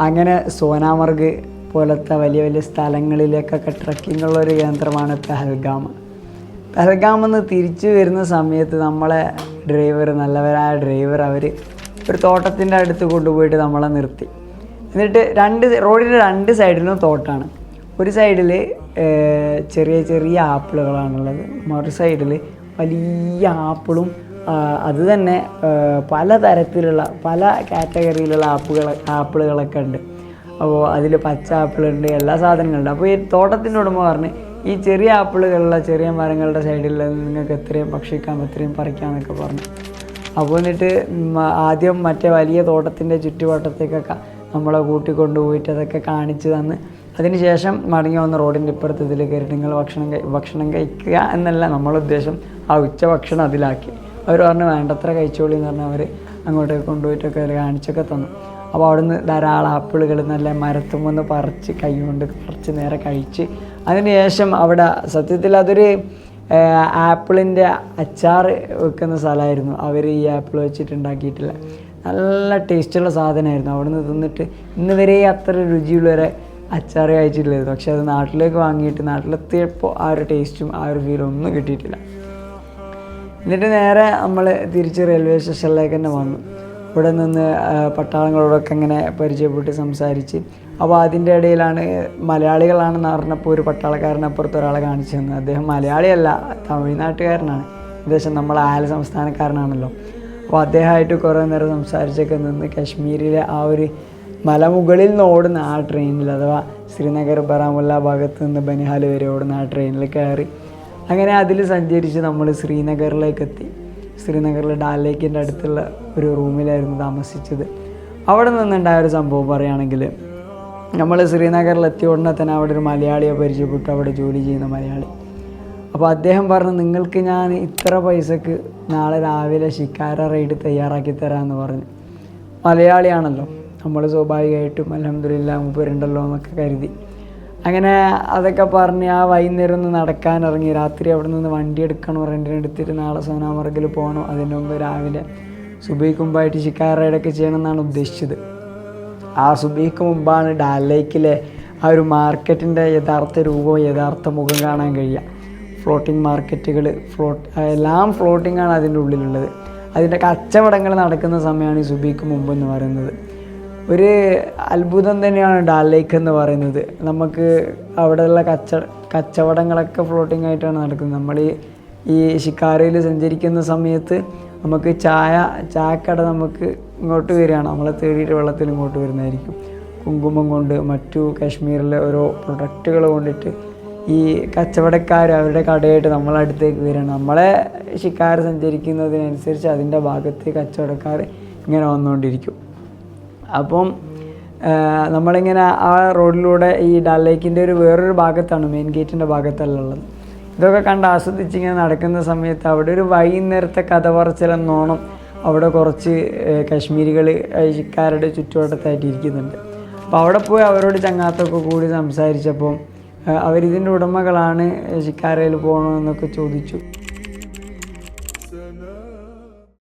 അങ്ങനെ സോനാമർഗ് പോലത്തെ വലിയ വലിയ സ്ഥലങ്ങളിലേക്കൊക്കെ ട്രക്കിംഗ് ഉള്ള ഒരു കേന്ദ്രമാണ് പെഹൽഗാം. പെഹൽഗാം എന്ന് തിരിച്ചു വരുന്ന സമയത്ത് നമ്മളെ ഡ്രൈവർ നല്ലവരായ ഡ്രൈവർ അവർ ഒരു തോട്ടത്തിന്റെ അടുത്ത് കൊണ്ടുപോയിട്ട് നമ്മളെ നിർത്തി. എന്നിട്ട് രണ്ട് റോഡിന്റെ രണ്ട് സൈഡിലും തോട്ടാണ്. ഒരു സൈഡിൽ ചെറിയ ചെറിയ ആപ്പിളുകളാണുള്ളത്. മറു സൈഡിൽ വലിയ ആപ്പിളും അത് തന്നെ പല തരത്തിലുള്ള പല കാറ്റഗറിയിലുള്ള ആപ്പുകൾ ആപ്പിളുകളൊക്കെ ഉണ്ട്. അപ്പോൾ അതിൽ പച്ച ആപ്പിളുണ്ട് എല്ലാ സാധനങ്ങളുണ്ട്. അപ്പോൾ ഈ തോട്ടത്തിന്റെ ഉടമ പറഞ്ഞ് ഈ ചെറിയ ആപ്പിളുകളുള്ള ചെറിയ മരങ്ങളുടെ സൈഡിൽ നിങ്ങൾക്ക് എത്രയും ഭക്ഷിക്കാം എത്രയും പറിക്കാമെന്നൊക്കെ പറഞ്ഞു. അപ്പോൾ എന്നിട്ട് ആദ്യം മറ്റേ വലിയ തോട്ടത്തിന്റെ ചുറ്റുവട്ടത്തേക്കൊക്കെ നമ്മളെ കൂട്ടിക്കൊണ്ട് പോയിട്ട് അതൊക്കെ കാണിച്ച് തന്ന് അതിനുശേഷം മടങ്ങി വന്ന റോഡിന്റെ ഇപ്പുറത്ത് ഇതിൽ കയറിയിട്ട് നിങ്ങൾ ഭക്ഷണം ഭക്ഷണം കഴിക്കുക എന്നല്ല നമ്മളുദ്ദേശം ആ ഉച്ച ഭക്ഷണം അതിലാക്കി. അവർ പറഞ്ഞു വേണ്ടത്ര കഴിച്ചോളി എന്ന് പറഞ്ഞാൽ അവർ അങ്ങോട്ടേക്ക് കൊണ്ടുപോയിട്ടൊക്കെ അവർ കാണിച്ചൊക്കെ തന്നു. അപ്പോൾ അവിടുന്ന് ധാരാളം ആപ്പിളുകൾ നല്ല മരത്തുമെന്ന് പറിച്ച് കൈ കൊണ്ട് കുറച്ച് നേരെ കഴിച്ച് അതിനുശേഷം അവിടെ സത്യത്തിൽ അതൊരു ആപ്പിളിന്റെ അച്ചാർ വെക്കുന്ന സ്ഥലമായിരുന്നു. അവർ ഈ ആപ്പിൾ വെച്ചിട്ട് ഉണ്ടാക്കിയിട്ടില്ല. നല്ല ടേസ്റ്റുള്ള സാധനമായിരുന്നു. അവിടുന്ന് തിന്നിട്ട് ഇന്ന് വരെ അത്ര രുചിയുള്ളവരെ അച്ചാർ കഴിച്ചിട്ടില്ലായിരുന്നു പക്ഷെ അത് നാട്ടിലേക്ക് വാങ്ങിയിട്ട് നാട്ടിലെത്തിയപ്പോൾ ആ ഒരു ടേസ്റ്റും ആ ഒരു ഫീലും ഒന്നും കിട്ടിയിട്ടില്ല. എന്നിട്ട് നേരെ നമ്മൾ തിരിച്ച് റെയിൽവേ സ്റ്റേഷനിലേക്ക് തന്നെ വന്നു. ഇവിടെ നിന്ന് പട്ടാളങ്ങളോടൊക്കെ ഇങ്ങനെ പരിചയപ്പെട്ട് സംസാരിച്ച് അപ്പോൾ അതിന്റെ ഇടയിലാണ് മലയാളികളാണെന്ന് പറഞ്ഞപ്പോൾ ഒരു പട്ടാളക്കാരനപ്പുറത്ത് ഒരാളെ കാണിച്ചു തന്നു അദ്ദേഹം മലയാളിയല്ല തമിഴ്നാട്ടുകാരനാണ്. ഏകദേശം നമ്മൾ അയൽ സംസ്ഥാനക്കാരനാണല്ലോ. അപ്പോൾ അദ്ദേഹമായിട്ട് കുറേ നേരം സംസാരിച്ചൊക്കെ നിന്ന് കാശ്മീരിലെ ആ ഒരു മലമുകളിൽ നിന്ന് ഓടുന്ന ആ ട്രെയിനിൽ അഥവാ ശ്രീനഗർ ബറാമുല്ല ഭാഗത്ത് നിന്ന് ബനിഹാൽ വരെ ഓടുന്ന ആ ട്രെയിനിൽ കയറി. അങ്ങനെ അതിൽ സഞ്ചരിച്ച് നമ്മൾ ശ്രീനഗറിലേക്ക് എത്തി ശ്രീനഗറിലെ ഡാൽ ലേക്കിന്റെ അടുത്തുള്ള ഒരു റൂമിലായിരുന്നു താമസിച്ചത്. അവിടെ നിന്നുണ്ടായ ഒരു സംഭവം പറയുകയാണെങ്കിൽ നമ്മൾ ശ്രീനഗറിൽ എത്തിയ ഉടനെ തന്നെ അവിടെ ഒരു മലയാളിയെ പരിചയപ്പെട്ടു. അവിടെ ജോലി ചെയ്യുന്ന മലയാളി. അപ്പോൾ അദ്ദേഹം പറഞ്ഞു നിങ്ങൾക്ക് ഞാൻ ഇത്ര പൈസക്ക് നാളെ രാവിലെ ശിക്കാര റൈഡ് തയ്യാറാക്കി തരാമെന്ന് പറഞ്ഞു. മലയാളിയാണല്ലോ. നമ്മൾ സ്വാഭാവികമായിട്ടും അലഹമില്ല മുപ്പരുണ്ടല്ലോ എന്നൊക്കെ കരുതി. അങ്ങനെ അതൊക്കെ പറഞ്ഞ് ആ വൈകുന്നേരം ഒന്ന് നടക്കാൻ ഇറങ്ങി. രാത്രി അവിടെ നിന്ന് വണ്ടി എടുക്കണം റെന്റിന് എടുത്തിട്ട് നാളെ സോനാമർഗിൽ പോകണം അതിന് മുമ്പ് രാവിലെ സുബൈക്ക് മുമ്പായിട്ട് ശിക്കാര റൈഡൊക്കെ ചെയ്യണമെന്നാണ് ഉദ്ദേശിച്ചത്. ആ സുബൈക്ക് മുമ്പാണ് ഡാൽ ലേക്കിലെ ആ ഒരു മാർക്കറ്റിന്റെ യഥാർത്ഥ രൂപവും യഥാർത്ഥ മുഖം കാണാൻ കഴിയുക. ഫ്ലോട്ടിംഗ് മാർക്കറ്റുകൾ ഫ്ലോട്ട് എല്ലാം ഫ്ലോട്ടിംഗ് ആണ് അതിന്റെ ഉള്ളിലുള്ളത്. അതിന്റെ കച്ചവടങ്ങൾ നടക്കുന്ന സമയമാണ് ഈ സുബിക്ക് മുമ്പ് എന്ന് പറയുന്നത്. ഒരു അത്ഭുതം തന്നെയാണ് ഡാൽ ലേക്ക് എന്ന് പറയുന്നത്. നമുക്ക് അവിടെയുള്ള കച്ച കച്ചവടങ്ങളൊക്കെ ഫ്ലോട്ടിംഗ് ആയിട്ടാണ് നടക്കുന്നത്. നമ്മൾ ഈ ഷിക്കാരയിൽ സഞ്ചരിക്കുന്ന സമയത്ത് നമുക്ക് ചായ ചായക്കട നമുക്ക് ഇങ്ങോട്ട് വരികയാണ്. നമ്മളെ തേടിയിട്ട് വെള്ളത്തിൽ ഇങ്ങോട്ട് വരുന്നതായിരിക്കും. കുങ്കുമം കൊണ്ട് മറ്റു കാശ്മീരിലെ ഓരോ പ്രൊഡക്റ്റുകൾ കൊണ്ടിട്ട് ഈ കച്ചവടക്കാർ അവരുടെ കടയായിട്ട് നമ്മളെ അടുത്തേക്ക് വരികയാണ്. നമ്മളെ ഷിക്കാർ സഞ്ചരിക്കുന്നതിനനുസരിച്ച് അതിന്റെ ഭാഗത്ത് കച്ചവടക്കാർ ഇങ്ങനെ വന്നുകൊണ്ടിരിക്കും. അപ്പം നമ്മളിങ്ങനെ ആ റോഡിലൂടെ ഈ ഡാൽ ലേക്കിന്റെ ഒരു വേറൊരു ഭാഗത്താണ് മെയിൻ ഗേറ്റിന്റെ ഭാഗത്തല്ല ഉള്ളത്. ഇതൊക്കെ കണ്ട് ആസ്വദിച്ച് ഇങ്ങനെ നടക്കുന്ന സമയത്ത് അവിടെ ഒരു വൈകുന്നേരത്തെ കഥ പറച്ചിലെന്നോണം അവിടെ കുറച്ച് കാശ്മീരികൾ കാരുടെ ചുറ്റുവട്ടത്തായിട്ട് ഇരിക്കുന്നുണ്ട്. അപ്പോൾ അവിടെ പോയി അവരോട് ചങ്ങാത്തൊക്കെ കൂടി സംസാരിച്ചപ്പോൾ അവരിതിന്റെ ഉടമകളാണ് ശിക്കാരയിൽ പോകണമെന്നൊക്കെ ചോദിച്ചു.